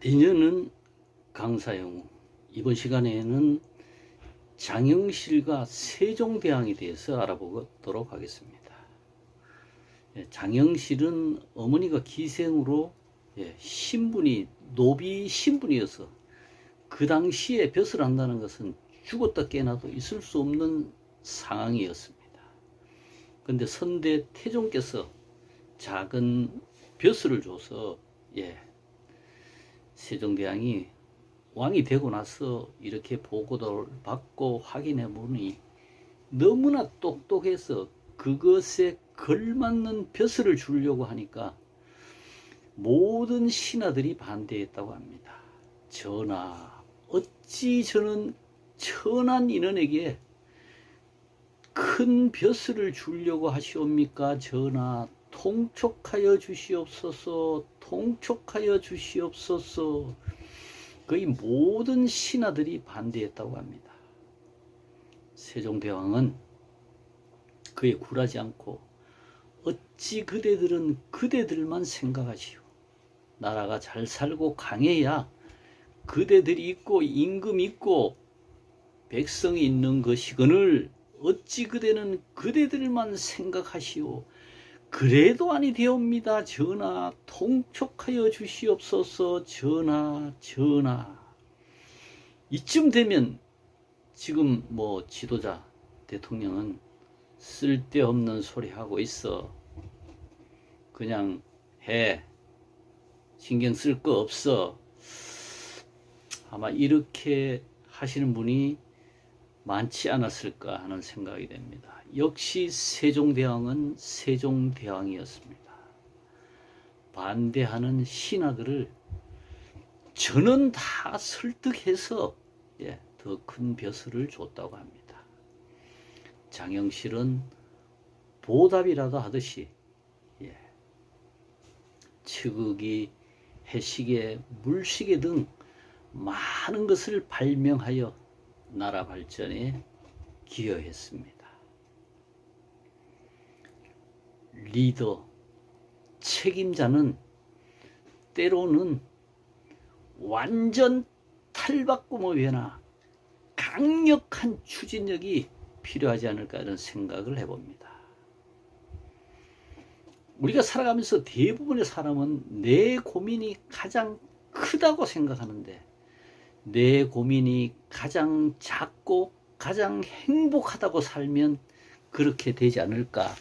내년은 강사영 이번 시간에는 장영실과 세종대왕에 대해서 알아보도록 하겠습니다. 예, 장영실은 어머니가 기생으로 예, 신분이 노비 신분이어서 그 당시에 벼슬 한다는 것은 죽었다 깨나도 있을 수 없는 상황이었습니다. 근데 선대 태종께서 작은 벼슬을 줘서 예, 세종대왕이 왕이 되고 나서 이렇게 보고를 받고 확인해 보니 너무나 똑똑해서 그것에 걸맞는 벼슬을 주려고 하니까 모든 신하들이 반대했다고 합니다. 전하, 어찌 저는 천한 인원에게 큰 벼슬을 주려고 하시옵니까? 전하, 통촉하여 주시옵소서, 통촉하여 주시옵소서. 거의 모든 신하들이 반대했다고 합니다. 세종대왕은 그에 굴하지 않고 어찌 그대들은 그대들만 생각하시오. 나라가 잘 살고 강해야 그대들이 있고 임금 있고 백성이 있는 것이거늘 어찌 그대는 그대들만 생각하시오. 그래도 아니 되옵니다. 전하, 통촉하여 주시옵소서. 전하, 전하. 이쯤 되면 지금 뭐 지도자 대통령은 쓸데없는 소리 하고 있어. 그냥 해. 신경 쓸 거 없어. 아마 이렇게 하시는 분이 많지 않았을까 하는 생각이 됩니다. 역시 세종대왕은 세종대왕이었습니다. 반대하는 신하들을 저는 다 설득해서 예, 더 큰 벼슬을 줬다고 합니다. 장영실은 보답이라도 하듯이 예, 치극이 해시계, 물시계 등 많은 것을 발명하여 나라 발전에 기여했습니다. 리더, 책임자는 때로는 완전 탈바꿈이거나 강력한 추진력이 필요하지 않을까 하는 생각을 해봅니다. 우리가 살아가면서 대부분의 사람은 내 고민이 가장 크다고 생각하는데 내 고민이 가장 작고 가장 행복하다고 살면 그렇게 되지 않을까